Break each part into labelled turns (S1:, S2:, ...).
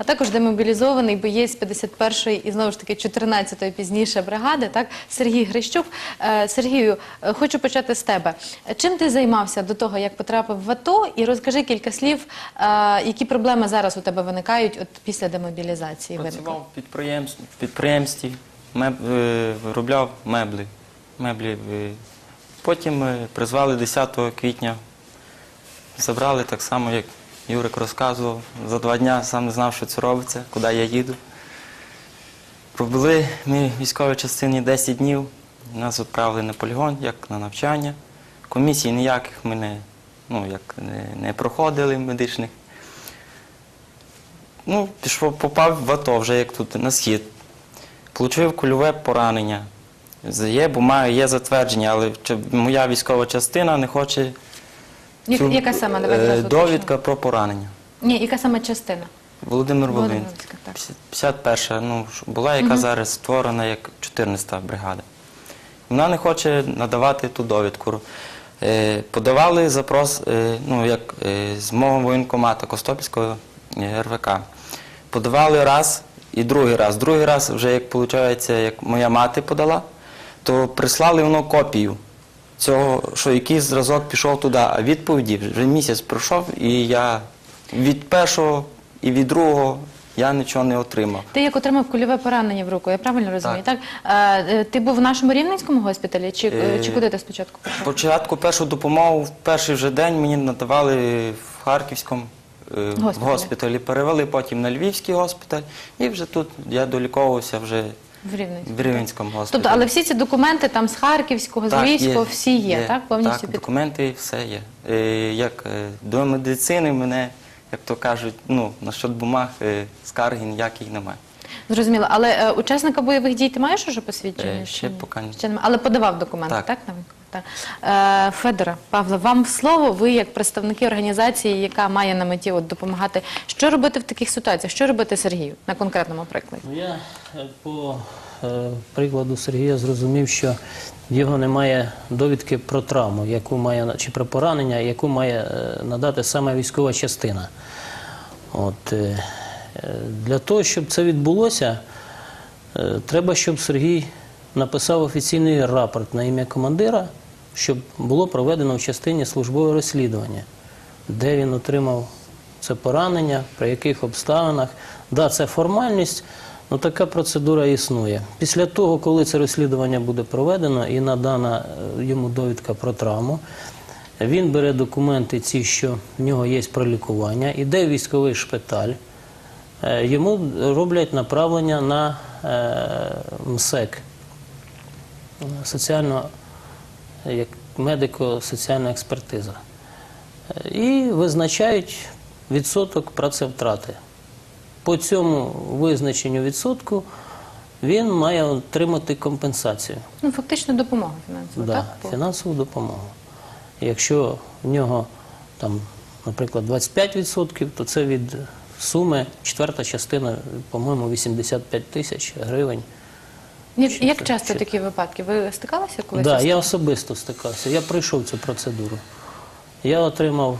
S1: а також демобілізований боєць 51-ї і знову ж таки 14-ї пізніше бригади, так Сергій Грищук. Е, Сергію, е, хочу почати з тебе. Чим ти займався до того, як потрапив в АТО, і розкажи кілька слів, е, які проблеми зараз у тебе виникають от після демобілізації.
S2: Працював в підприємстві, виробляв меблі. меблі. Потім призвали 10 квітня, забрали так само, як Юрик розказував. За два дні сам не знав, що це робиться, куди я їду. Пробули ми в військовій частині 10 днів. Нас відправили на полігон, як на навчання. Комісій ніяких ми не, ну, як, не, не проходили медичних. Ну, пішов, попав в АТО вже як тут на схід. Получив кульове поранення. Є бумага, є затвердження, але моя військова частина не хоче
S1: Яка саме
S2: е, довідка про поранення.
S1: Ні, яка саме частина?
S2: Володимир
S1: Володимир
S2: Волинський.
S1: Волинський, так.
S2: 51 ну, ж була, яка зараз створена як 14-та бригада. Вона не хоче надавати ту довідку. Е, подавали запрос е, ну, як, е, з мого воєнкомата Костопільського е, РВК. Подавали раз і другий раз. Другий раз, вже як виходить, як моя мати подала, то прислали воно копію цього, що якийсь зразок пішов туди, а відповіді вже місяць пройшов, і я від першого і від другого я нічого не отримав.
S1: Ти як отримав кульове поранення в руку, я правильно розумію? Так. Е, е, ти був в нашому рівненському госпіталі, чи, е, чи куди ти спочатку пішов?
S2: Спочатку першу допомогу в перший же день мені надавали в Харківському е,
S1: Госпіталі.
S2: госпіталі, перевели потім на Львівський госпіталь, і вже тут я доліковувався вже
S1: В Рівненському.
S2: в Рівненському госпіталі.
S1: Тобто, але всі ці документи там з Харківського, з
S2: Так,
S1: Львівського, всі є, так? Повністю
S2: так,
S1: під...
S2: документи все є. Е, як е, до медицини мене, як то кажуть, ну, насчет бумаг е, скарги ніяких немає.
S1: Зрозуміло. Але е, учасника бойових дій ти маєш уже посвідчення?
S2: Е,
S1: чи
S2: ще
S1: ні?
S2: поки ні.
S1: Ще немає. Але подавав документи, так?
S2: Так.
S1: на військову? Так. Е, Федора, Павло, вам слово. Ви як представники організації, яка має на меті от, допомагати. Що робити в таких ситуаціях? Що робити Сергію на конкретному прикладі?
S3: Ну, я е, по е, прикладу Сергія зрозумів, що в його немає довідки про травму, яку має чи про поранення, яку має надати саме військова частина. От, для того, щоб це відбулося, треба, щоб Сергій написав офіційний рапорт на ім'я командира, щоб було проведено в частині службове розслідування, де він отримав це поранення, при яких обставинах. Да, це формальність, але така процедура існує. Після того, коли це розслідування буде проведено і надана е, йому довідка про травму, він бере документи, ці, що в нього є про лікування, іде в військовий шпиталь. Е, Йому роблять направлення на е, МСЕК, соціально, як медико-соціальна експертиза. І визначають відсоток працевтрати. По цьому визначенню відсотку він має отримати компенсацію.
S1: Ну, фактично допомога фінансова,
S3: Да,
S1: так?
S3: Фінансову допомогу. Якщо в нього там, наприклад, 25%, то це від суми четверта частина, по-моєму, 85 тисяч гривень.
S1: Як часто такі випадки? Ви стикалися колись?
S3: Да, я особисто стикався. Я пройшов цю процедуру. Я отримав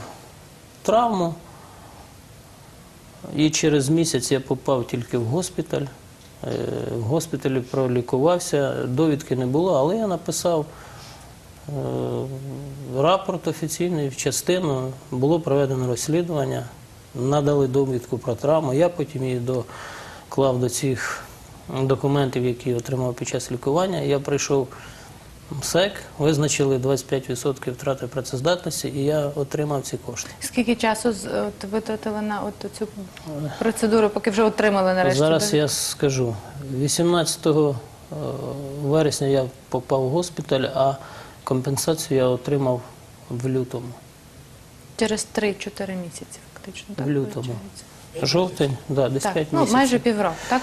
S3: травму, і через місяць я попав тільки в госпіталь. Е, В госпіталі пролікувався, довідки не було, але я написав е, рапорт офіційний в частину, було проведено розслідування, надали довідку про травму. Я потім її доклав до цих документів, які отримав під час лікування. Я прийшов МСЕК, визначили 25% втрати працездатності, і я отримав ці кошти.
S1: Скільки часу з- от, витратили на от цю процедуру, поки вже отримали нарешті?
S3: Зараз я скажу. 18 е, вересня я попав в госпіталь, а компенсацію я отримав в лютому.
S1: Через 3-4 місяці, фактично. Так,
S3: В лютому.
S1: виходить?
S3: Жовтень, да, десь
S1: Так,
S3: 5
S1: ну,
S3: місяців.
S1: майже півроку, так?